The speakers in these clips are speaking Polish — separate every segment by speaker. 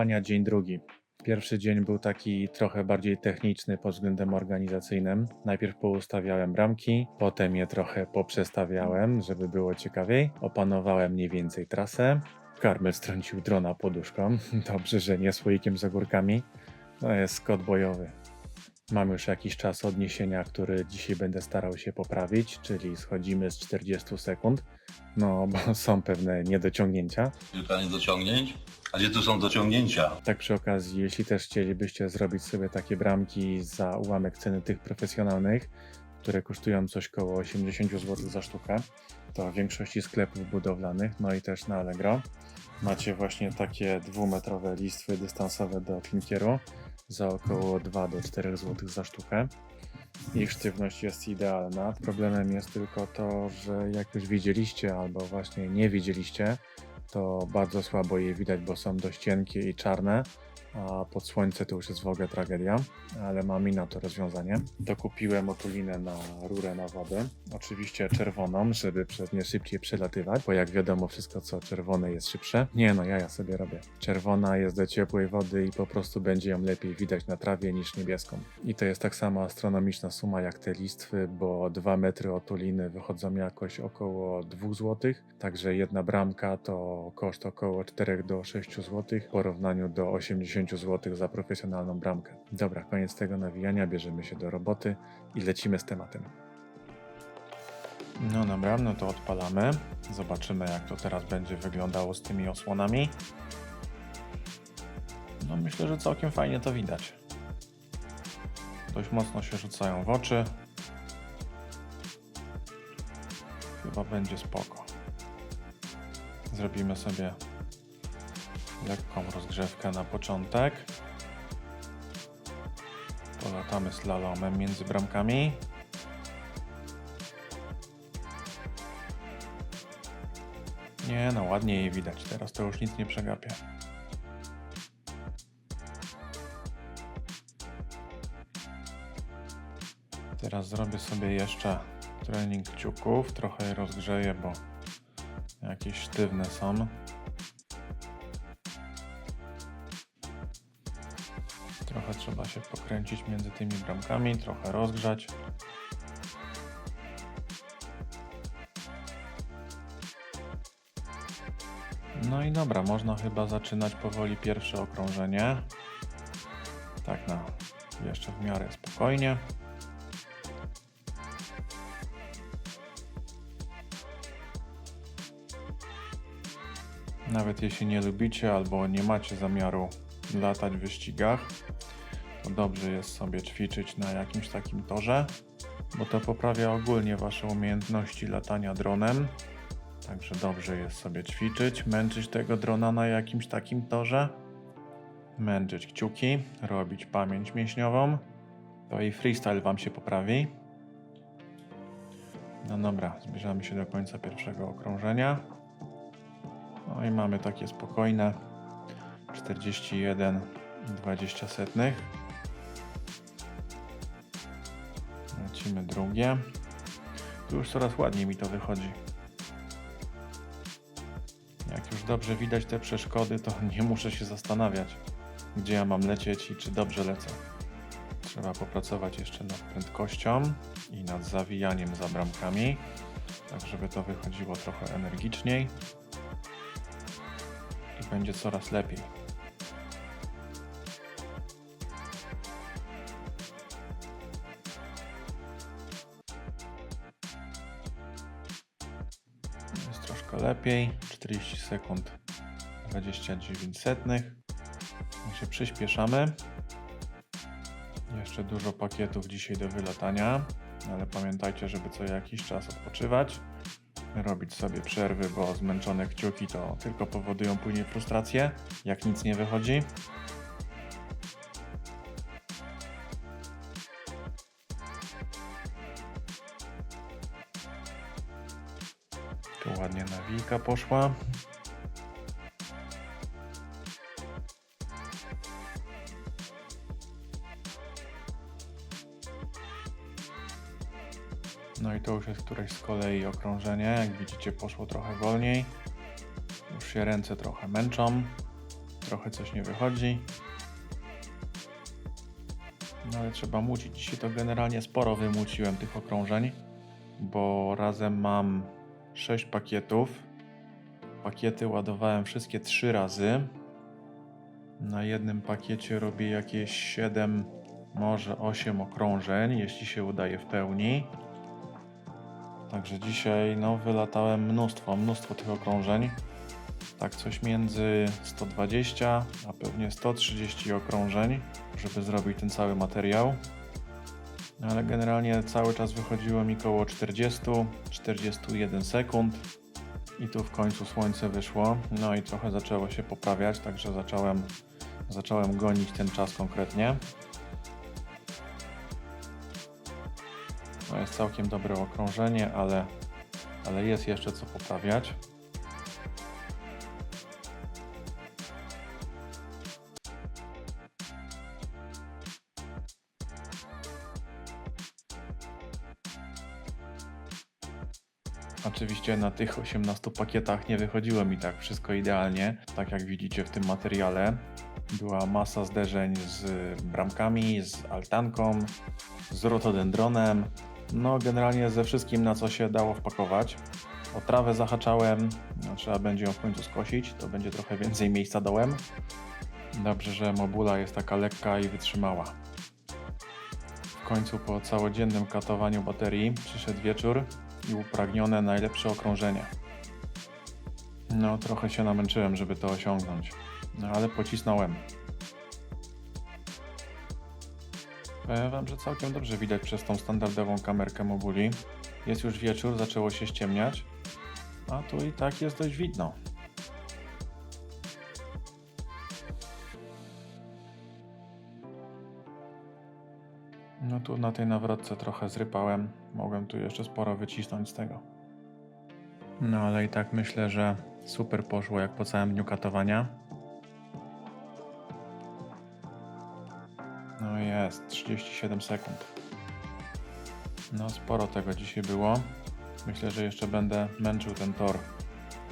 Speaker 1: trwania dzień drugi. Pierwszy dzień był taki trochę bardziej techniczny pod względem organizacyjnym. Najpierw poustawiałem bramki, potem je trochę poprzestawiałem, żeby było ciekawiej. Opanowałem mniej więcej trasę. Karmel strącił drona poduszką. Dobrze, że nie słoikiem z ogórkami. To jest skot bojowy. Mam już jakiś czas odniesienia, który dzisiaj będę starał się poprawić, czyli schodzimy z 40 sekund. No, bo są pewne niedociągnięcia.
Speaker 2: Kilka niedociągnięć. A gdzie tu są dociągnięcia?
Speaker 1: Tak przy okazji, jeśli też chcielibyście zrobić sobie takie bramki za ułamek ceny tych profesjonalnych, które kosztują coś koło 80 zł za sztukę, to w większości sklepów budowlanych, no i też na Allegro, macie właśnie takie dwumetrowe listwy dystansowe do klinkieru za około 2 do 4 zł za sztukę. Ich sztywność jest idealna. Problemem jest tylko to, że jak już widzieliście albo właśnie nie widzieliście, to bardzo słabo je widać, bo są dość cienkie i czarne, a pod słońce to już jest w ogóle tragedia, ale mam i na to rozwiązanie. Dokupiłem otulinę na rurę na wodę, oczywiście czerwoną, żeby przez nie szybciej przelatywać, bo jak wiadomo wszystko co czerwone jest szybsze. Nie no, ja ja sobie robię. Czerwona jest do ciepłej wody i po prostu będzie ją lepiej widać na trawie niż niebieską. I to jest tak samo astronomiczna suma jak te listwy, bo 2 metry otuliny wychodzą jakoś około 2 zł, także jedna bramka to koszt około 4 do 6 zł w porównaniu do 80 zł za profesjonalną bramkę. Dobra, koniec tego nawijania, bierzemy się do roboty i lecimy z tematem. No dobra, no to odpalamy. Zobaczymy jak to teraz będzie wyglądało z tymi osłonami. No myślę, że całkiem fajnie to widać. Dość mocno się rzucają w oczy. Chyba będzie spoko. Zrobimy sobie lekką rozgrzewkę na początek. Polatamy slalomem między bramkami. Nie no, ładnie jej widać. Teraz to już nic nie przegapię. Teraz zrobię sobie jeszcze trening kciuków. Trochę je rozgrzeję, bo jakieś sztywne są. Trochę trzeba się pokręcić między tymi bramkami, trochę rozgrzać. No i dobra, można chyba zaczynać powoli pierwsze okrążenie. Tak na jeszcze w miarę spokojnie. Nawet jeśli nie lubicie albo nie macie zamiaru latać w wyścigach, to dobrze jest sobie ćwiczyć na jakimś takim torze, bo to poprawia ogólnie Wasze umiejętności latania dronem. Także dobrze jest sobie ćwiczyć, męczyć tego drona na jakimś takim torze, męczyć kciuki, robić pamięć mięśniową. To i freestyle Wam się poprawi. No dobra, zbliżamy się do końca pierwszego okrążenia. No i mamy takie spokojne 41 20 setnych. Lecimy drugie. Tu już coraz ładniej mi to wychodzi. Jak już dobrze widać te przeszkody, to nie muszę się zastanawiać, gdzie ja mam lecieć i czy dobrze lecę. Trzeba popracować jeszcze nad prędkością i nad zawijaniem za bramkami, tak żeby to wychodziło trochę energiczniej i będzie coraz lepiej. Lepiej. 40 sekund 29 setnych. My się przyspieszamy. Jeszcze dużo pakietów dzisiaj do wylatania, ale pamiętajcie, żeby co jakiś czas odpoczywać. Robić sobie przerwy, bo zmęczone kciuki to tylko powodują później frustrację, jak nic nie wychodzi. Tu ładnie nawijka poszła. No i to już jest któreś z kolei okrążenie. Jak widzicie, poszło trochę wolniej. Już się ręce trochę męczą. Trochę coś nie wychodzi. No ale trzeba mucić. Dzisiaj to generalnie sporo wymuciłem tych okrążeń, bo razem mam 6 pakietów. Pakiety ładowałem wszystkie 3 razy. Na jednym pakiecie robię jakieś 7, może 8 okrążeń, jeśli się udaje w pełni. Także dzisiaj no, wylatałem mnóstwo, mnóstwo tych okrążeń. Tak coś między 120 a pewnie 130 okrążeń, żeby zrobić ten cały materiał. No, Ale generalnie cały czas wychodziło mi około 40-41 sekund. I tu w końcu słońce wyszło. No i trochę zaczęło się poprawiać, także zacząłem, zacząłem gonić ten czas konkretnie. To jest całkiem dobre okrążenie, ale, ale jest jeszcze co poprawiać. Oczywiście na tych 18 pakietach nie wychodziło mi tak wszystko idealnie, tak jak widzicie w tym materiale. Była masa zderzeń z bramkami, z altanką, z rotodendronem. No, generalnie ze wszystkim, na co się dało wpakować. O trawę zahaczałem, no, trzeba będzie ją w końcu skosić, to będzie trochę więcej miejsca dołem. Dobrze, że mobula jest taka lekka i wytrzymała. Końcu po całodziennym katowaniu baterii przyszedł wieczór i upragnione najlepsze okrążenie. No, trochę się namęczyłem, żeby to osiągnąć, no ale pocisnąłem. Powiem Wam, że całkiem dobrze widać przez tą standardową kamerkę mobuli. Jest już wieczór, zaczęło się ściemniać, a tu i tak jest dość widno. Tu na tej nawrotce trochę zrypałem. Mogłem tu jeszcze sporo wycisnąć z tego. No ale i tak myślę, że super poszło jak po całym dniu katowania. No jest, 37 sekund. No sporo tego dzisiaj było. Myślę, że jeszcze będę męczył ten tor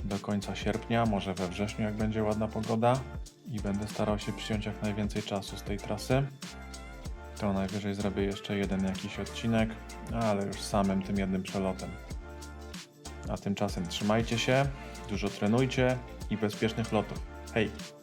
Speaker 1: do końca sierpnia, może we wrześniu jak będzie ładna pogoda i będę starał się przyjąć jak najwięcej czasu z tej trasy. To najwyżej zrobię jeszcze jeden jakiś odcinek, ale już samym tym jednym przelotem. A tymczasem trzymajcie się, dużo trenujcie i bezpiecznych lotów. Hej!